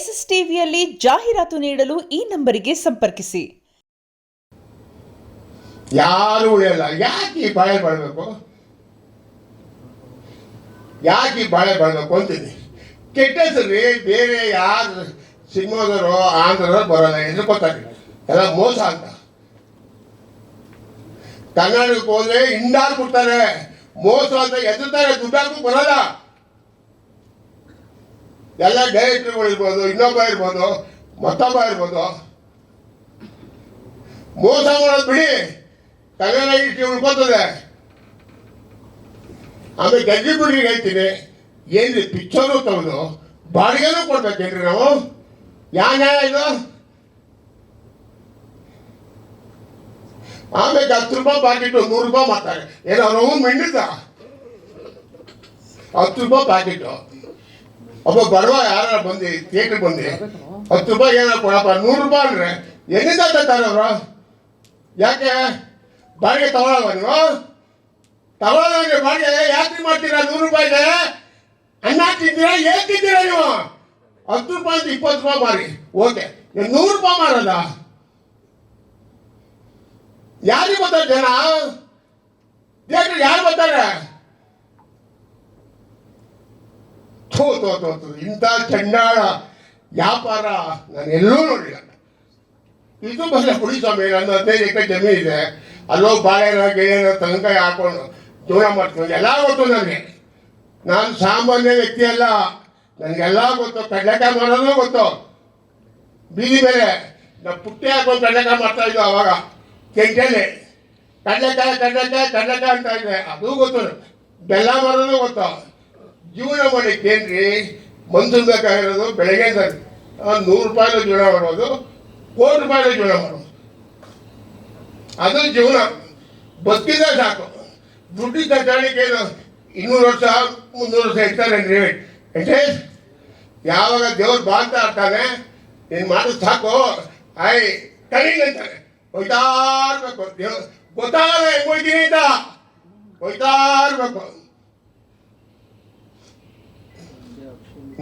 S S ಟಿವಿಯಲ್ಲಿ ಜಾಹೀರಾತು ನೀಡಲು ಈ ನಂಬರಿಗೆ ಸಂಪರ್ಕಿಸಿ. ಯಾರು ಉಳಿಯಲ್ಲ ಯಾಕೆ ಬಾಳೆ ಬಾಳ್ಬೇಕು? ಯಾಕೆ ಬಾಳೆ ಬಾಳ್ಬೇಕು ಅಂತೀನಿ ಕೆಟ್ಟ ಬೇರೆ ಯಾರು ಸಿಂಗೋದರು ಆಂಧ್ರದವ್ರು ಬರೋಲ್ಲ ಗೊತ್ತಾಗಿ ಎಲ್ಲ ಮೋಸ ಅಂತ. ಕನ್ನಡಕ್ಕೆ ಹೋದ್ರೆ ಇಂಡಾರ್ ಕೊಡ್ತಾರೆ. ಮೋಸ ಅಂತ ಎದುರ್ತಾರೆ ದುಡ್ಡಾಕು ಬರಲ್ಲ. ಎಲ್ಲ ಡೈರೆಕ್ಟರ್ಗಳು ಇರ್ಬೋದು ಇನ್ನೊಬ್ಬ ಇರ್ಬೋದು ಮತ್ತೊಬ್ಬ ಇರ್ಬೋದು ಮೋಸ ಮಾಡೋದು ಬಿಡಿ ಕನ್ನಡ ಇಷ್ಟು ಉಳ್ಕೋತದೆ ಆಮೇಲೆ ಗಡ್ಡಿ ಬಿಡ್ರಿಗೆ ಹೇಳ್ತೀನಿ ಏನ್ರಿ ಪಿಕ್ಚರು ತಗೊಂಡು ಬಾಡಿಗೆನೂ ಕೊಡ್ಬೇಕೇನ್ರಿ ನಾವು ಯಾವ ನ್ಯಾಯ ಇದು ಆಮೇಲೆ ಹತ್ತು ರೂಪಾಯಿ ಪ್ಯಾಕೆಟು ನೂರು ರೂಪಾಯಿ ಮಾಡ್ತಾರೆ ಏನೋ ನಾವು ಮಿಂಡಿದ್ದ ಹತ್ತು ರೂಪಾಯಿ ಪ್ಯಾಕೆಟು ಒಬ್ಬ ಬರುವ ಯಾರ ಬಂದಿ ಥಿಯೇಟರ್ ಬಂದಿ. ಹತ್ತು ರೂಪಾಯಿ ಏನೋ ಕೊಡಪ್ಪ ನೂರು ರೂಪಾಯಿ ಅಂದ್ರೆ ಎಲ್ಲಿಂದ ತರ್ತಾರೆ ಅವರು? ಯಾಕೆ? ಬಾಡಿಗೆ ತಗೊಳಲ್ವ ನೀವು ತಗೊಳ್ಳೋದ್ರೆ ಬಾಡಿಗೆ ಯಾಕೆ ಮಾಡ್ತೀರಾ? ನೂರು ರೂಪಾಯಿಗೆ? ಅನ್ನ ತಿಂತೀರಾ? ಏನ್ ತಿಂತೀರಾ ನೀವು? ಹತ್ತು ರೂಪಾಯಿ ಅಂತ ಇಪ್ಪತ್ತು ರೂಪಾಯಿ ಮಾರಿ ಓಕೆ. ನೂರು ರೂಪಾಯಿ ಮಾರಲ್ಲ. ಯಾರಿಗೆ ಬರ್ತಾರೆ ಜನ? ಯಾರು ಬರ್ತಾರೆ? ಥೋ ತೋ ತೋ ಇಂಥ ಚಂಡಾಳ ವ್ಯಾಪಾರ ನಾನು ಎಲ್ಲೂ ನೋಡಿಲ್ಲ. ಇದು ಬಂದ ಸ್ವಾಮಿ ನನ್ನ ಹದಿನೈದು ಎಕರೆ ಜಮೀನು ಇದೆ. ಅಲ್ಲೋ ಬಾಳೆನ ಗೆಳೆಯನ ತನಕ ಹಾಕೊಂಡು ಜೀವನ ಮಾಡ್ಕೊಂಡು ಎಲ್ಲ ಗೊತ್ತು ನನಗೆ. ನಾನು ಸಾಮಾನ್ಯ ವ್ಯಕ್ತಿ ಅಲ್ಲ. ನನಗೆಲ್ಲ ಗೊತ್ತು. ಕಡಲೆಕಾಯಿ ಮಾಡೋದು ಗೊತ್ತು. ಬೀದಿ ಮೇಲೆ ನಾ ಪುಟ್ಟಿ ಹಾಕೊಂಡು ಕಡಲೆಕಾಯಿ ಮಾಡ್ತಾ ಇದ್ವು ಅವಾಗ. ಕೆಂಟಲ್ಲಿ ಕಡ್ಲೆಕಾಯಿ ಕಡ್ಲೆಕಾಯಿ ಕಡ್ಲೆಕಾಯಿ ಅಂತ ಇದೆ. ಅದು ಗೊತ್ತು ಬೆಲ್ಲ ಮಾಡೋದು ಗೊತ್ತು. ಜೀವನ ಮಾಡಲಿಕ್ಕೆ ಏನ್ರಿ ಮನ್ಸು ಬೇಕಾಗಿರೋದು ಬೆಳಗ್ಗೆ ನೂರು ರೂಪಾಯಿలో ಜೀವನ ಮಾಡೋದು, ಕೋಟಿ ರೂಪಾಯಿ ಜೀವನ ಮಾಡೋದು. ಅದು ಜೀವನ. ಬದುಕಿದ ಸಾಕು. ದುಡ್ಡು ಕಟ್ಟಾಣಿಕೆ ಇನ್ನೂರು ವರ್ಷ, ಮುನ್ನೂರು ವರ್ಷ ಇರ್ತಾರೇನ್ರಿ ವೆಂಕಟೇಶ್ ಯಾವಾಗ ದೇವ್ರು ಬಾಳ್ತಾ ಇರ್ತಾನೆ, ನೀನು ಮಾತು ಸಾಕು. ಆಯ್ ಕರೀಲಿ ಅಂತಾನೆ ಹೋಯ್ತಾ ಇರ್ಬೇಕು. ದೇವ್ರು ಗೊತ್ತಾಗಲ್ಲ ಹೆಂಗ್ ಹೋಯ್ತೀನಿ ಅಂತ. ಹೋಯ್ತಾ ಇರ್ಬೇಕು.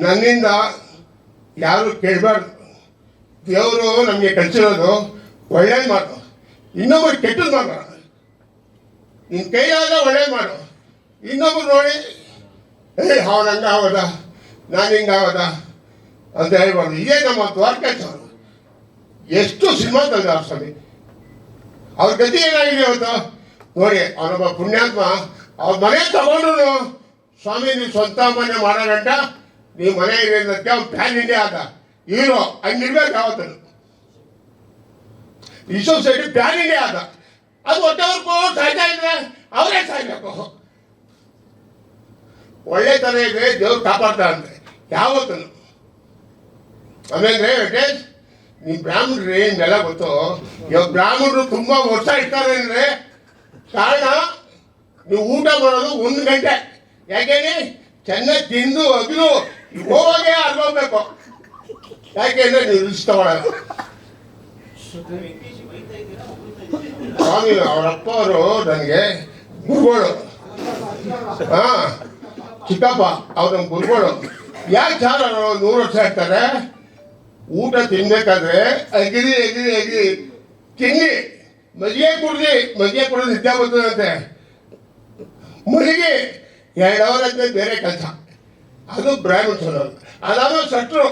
ನನ್ನಿಂದ ಯಾರು ಕೇಳಬಾರ್ದು. ದೇವರು ನಮಗೆ ಕಲಿಸಿರೋದು ಒಳ್ಳೇದು ಮಾಡು. ಇನ್ನೊಬ್ಬರು ಕೆಟ್ಟದ್ದು ಮಾಡ. ನಿನ್ನ ಕೈಯಾಗ ಒಳ್ಳೇದು ಮಾಡು. ಇನ್ನೊಬ್ರು ನೋಡಿ, ಏ ಅವನಂಗ ಆಗೋದ ನಾನು ಹಿಂಗ ಆಗೋದ ಅಂತ ಹೇಳ್ಬಾರ್ದು. ಇದೇ ನಮ್ಮ ದ್ವಾರಕಾಚವರು ಎಷ್ಟು ಸಿನಿಮಾ ತಂದ ಸ್ವಾಮಿ. ಅವ್ರ ಗತಿ ಏನಾಗಿದೆ ಇವತ್ತು? ನೋಡಿ, ಅವನೊಬ್ಬ ಪುಣ್ಯಾತ್ಮ, ಅವ್ರ ಮನೆ ತಗೊಂಡ್ರು. ಸ್ವಾಮಿ, ನೀವು ಸ್ವಂತ ಮನೆ ಮಾಡೋ ಗಂಟ ನೀವು ಮನೆ ಇದೆ ಅನ್ನೋದಕ್ಕೆ ಅವ್ನು ಪ್ಯಾನ್ ಇಂಡಿಯಾ ಆದ ಹೀರೋ ಹಂಗಿರ್ಬೇಕು ಯಾವತ್ತನು ಈ ಸೊಸೈಟಿ ಪ್ಯಾನ್ ಇಂಡಿಯಾ ಆದ ಅದು ಒಟ್ಟವ್ರು ಸಾಯ್ತಾ ಇದ್ರೆ ಅವರೇ ಸಾಯ್ಬೇಕು. ಒಳ್ಳೆ ತರ ಇದ್ರೆ ದೇವ್ರು ಅಂದ್ರೆ ಯಾವತ್ತನು ಆಮೇಲೆ ವೆಂಕಟೇಶ್ ನೀವು ಬ್ರಾಹ್ಮಣರು ಏನೆಲ್ಲ ಗೊತ್ತು? ಇವಾಗ ಬ್ರಾಹ್ಮಣರು ತುಂಬಾ ವರ್ಷ ಇರ್ತಾರೆ ಅಂದ್ರೆ ಕಾರಣ ನೀವು ಊಟ ಮಾಡೋದು ಒಂದು ಗಂಟೆ. ಯಾಕೆ ಚೆನ್ನಾಗಿ ತಿಂದು ಅಗಿದು ಹೋಗೇ ಅಲ್ಕೋಬೇಕು ಯಾಕೆಂದ್ರೆ ನೀವು ಇಷ್ಟ ತಗೊಳಲ್ಲ ಸ್ವಾಮಿ, ಅವರಪ್ಪ ಅವರು ನನಗೆ ಗುರುಗಳು. ಹಾ, ಚಿಕ್ಕಪ್ಪ, ಅವ್ರ ನಮ್ಮ ಗುರುಗಳು. ಯಾಕೆ ಸಾರ್ ಅವರು ನೂರು ವರ್ಷ ಇರ್ತಾರೆ. ಊಟ ತಿನ್ಬೇಕಾದ್ರೆ ಅಗಿರಿ ಅಗಿರಿ ಅಗಿರಿ. ತಿನ್ನಿ. ಮಜ್ಜಿಗೆ ಕುಡ್ದಿ, ಮಜ್ಜಿಗೆ ಕುಡಿದು ನಿದ್ದೆ ಬರ್ತದಂತೆ. ಮುಳುಗಿ. ಎರಡು ಅವರ್ ಬೇರೆ ಕೆಲಸ. ಅದು ಬ್ರಾಹ್ಮಣ ಅನ್ನೋದು ಅದಾದ್ಮೇಲೆ ಸಟ್ರು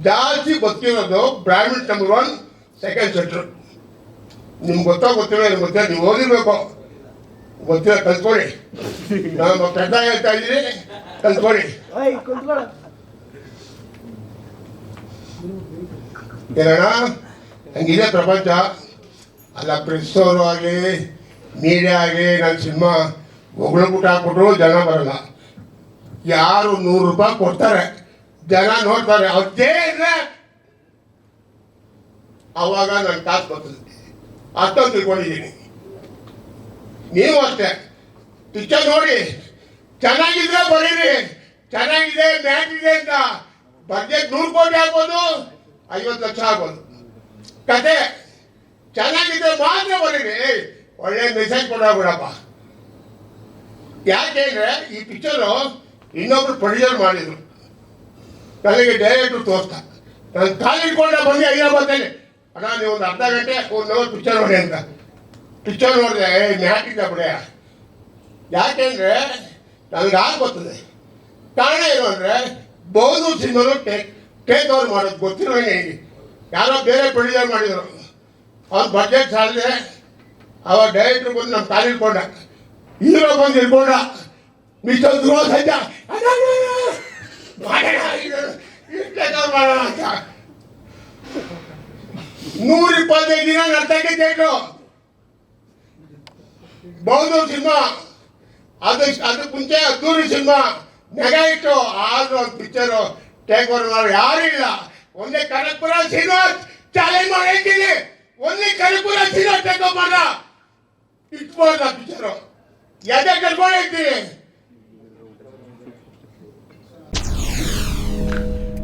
ಜಾಸ್ತಿ ಗೊತ್ತಿರೋದು ಬ್ರಾಹ್ಮಣ ನಂಬರ್ ಒನ್ ಸೆಕೆಂಡ್ ಶೆಟ್ರು ನಿಮ್ಗೆ ಗೊತ್ತೋ ಗೊತ್ತಿಲ್ಲ ನಿಮ್ಗೆ ಗೊತ್ತಿಲ್ಲ ನೀವು ಓದಿರ್ಬೇಕು. ಗೊತ್ತಿಲ್ಲ ಕಲ್ತ್ಕೊಳ್ಳಿ ನಾನು ಪೆದ್ದ ಹೇಳ್ತಾ ಇದ್ದೀನಿ ಕಲ್ತ್ಕೊಳ್ಳಿ ಏನಣ್ಣ? ಹಂಗಿದೆ ಪ್ರಪಂಚ. ಅಲ್ಲ ಪ್ರೆಸ್ ಅವರು ಆಗಲಿ ಮೀಡಿಯಾ ಆಗಲಿ ನನ್ನ ಸಿನಿಮಾ ಹೊಗಳ್ಬಿಟ್ಟು ಹಾಕ್ಬಿಟ್ರು ಜನ ಬರಲ್ಲ. ಯಾರು ನೂರು ರೂಪಾಯಿ ಕೊಡ್ತಾರೆ? ಜನ ನೋಡ್ತಾರೆ ಅದೇ ಇದ್ರೆ ಅವಾಗ ನನ್ನ ಕಾಸು ಬರ್ತದೆ ಅಷ್ಟೊಂದು ತಿಳ್ಕೊಂಡಿದ್ದೀನಿ. ನೀವು ಅಷ್ಟೇ. ಪಿಕ್ಚರ್ ನೋಡಿ. ಚೆನ್ನಾಗಿದ್ರೆ ಬರೀರಿ. ಚೆನ್ನಾಗಿದೆ, ಮ್ಯಾಚ್ ಇದೆ ಅಂತ. ಬಜೆಟ್ ನೂರು ಕೋಟಿ ಆಗ್ಬೋದು, ಐವತ್ತು ಲಕ್ಷ ಆಗ್ಬೋದು. ಕತೆ. ಚೆನ್ನಾಗಿದ್ರೆ ಮಾತ್ರ ಬರೀರಿ. ಒಳ್ಳೆ ಮೆಸೇಜ್ ಕೊಡೋಗ್ಬಿಡಪ್ಪ ಯಾಕೆಂದ್ರೆ ಈ ಪಿಕ್ಚರು ಇನ್ನೊಬ್ರು ಪ್ರೊಡ್ಯೂಸರ್ ಮಾಡಿದ್ರು. ನನಗೆ ಡೈರೆಕ್ಟ್ರು ತೋರಿಸ್ತಾ. ನನ್ನ ಕಾಲು ಇಟ್ಕೊಂಡೆ ಬಂದು ಹೈದರಾಬಾದಲ್ಲಿ ಅಣ್ಣ, ನೀವು ಒಂದು ಅರ್ಧ ಗಂಟೆ ಒಂದು ಅವರ್ ಪಿಕ್ಚರ್ ನೋಡಿ ಅಂತ. ಪಿಕ್ಚರ್ ನೋಡಿದೆ ಮ್ಯಾಟಿದ್ದ ಬಿಡ ಯಾಕೆಂದರೆ ನನಗೆ ಆಗ ಬರ್ತದೆ ಕಾರಣ ಏನು ಅಂದರೆ ಬಹುದು ಸಿನಿಮಾನು ಟೇಕ್ ಟೇಕ್ ಓವರ್ ಮಾಡೋದು. ಗೊತ್ತಿರೋಂಗೆ ಯಾರೋ ಬೇರೆ ಪ್ರೊಡ್ಯೂಸರ್ ಮಾಡಿದರು. ಅವ್ರ ಬಜೆಟ್ ಸಾಲದೆ ಅವ ಡೈರೆಕ್ಟ್ರ್ ಬಂದು ನಮ್ಮ ಕಾಲು ಇಟ್ಕೊಂಡ. ಹೀರೋ ಬಂದು ಇಟ್ಕೊಂಡ. ಮಿಸ್ಟರ್ ಧ್ರುವ ಸಜ್ಜ ನೂರ ಇಪ್ಪತ್ತೈದು ದಿನ ನಡ್ತಕ್ಕೆ ಥಿಯೇಟ್ರು ಬೌದ್ಧ ಸಿನಿಮಾ. ಅದು ಅದಕ್ಕೆ ಮುಂಚೆ ಅದ್ದೂರಿ ಸಿನಿಮಾ. ನೆಗ ಇಟ್ಟು ಆದ್ರೂ ಒಂದು ಪಿಕ್ಚರು ಟೇಕ್ ಓವರ್ ಯಾರು ಇಲ್ಲ. ಒಂದೇ ಕನಕಪುರ ಶ್ರೀನಿವಾಸ್ ಚಾಲೆಂಜ್ ಮಾಡಿ ಹೇಳ್ತೀನಿ ಒಂದೇ ಕನಕಪುರ ಶ್ರೀನಿವಾಸ್ ಟೇಕ್ ಓವರ್ ಮಾಡ ಇಟ್ಬೋದ ಪಿಕ್ಚರು ಎದೆ ಕರ್ಕೊಂಡು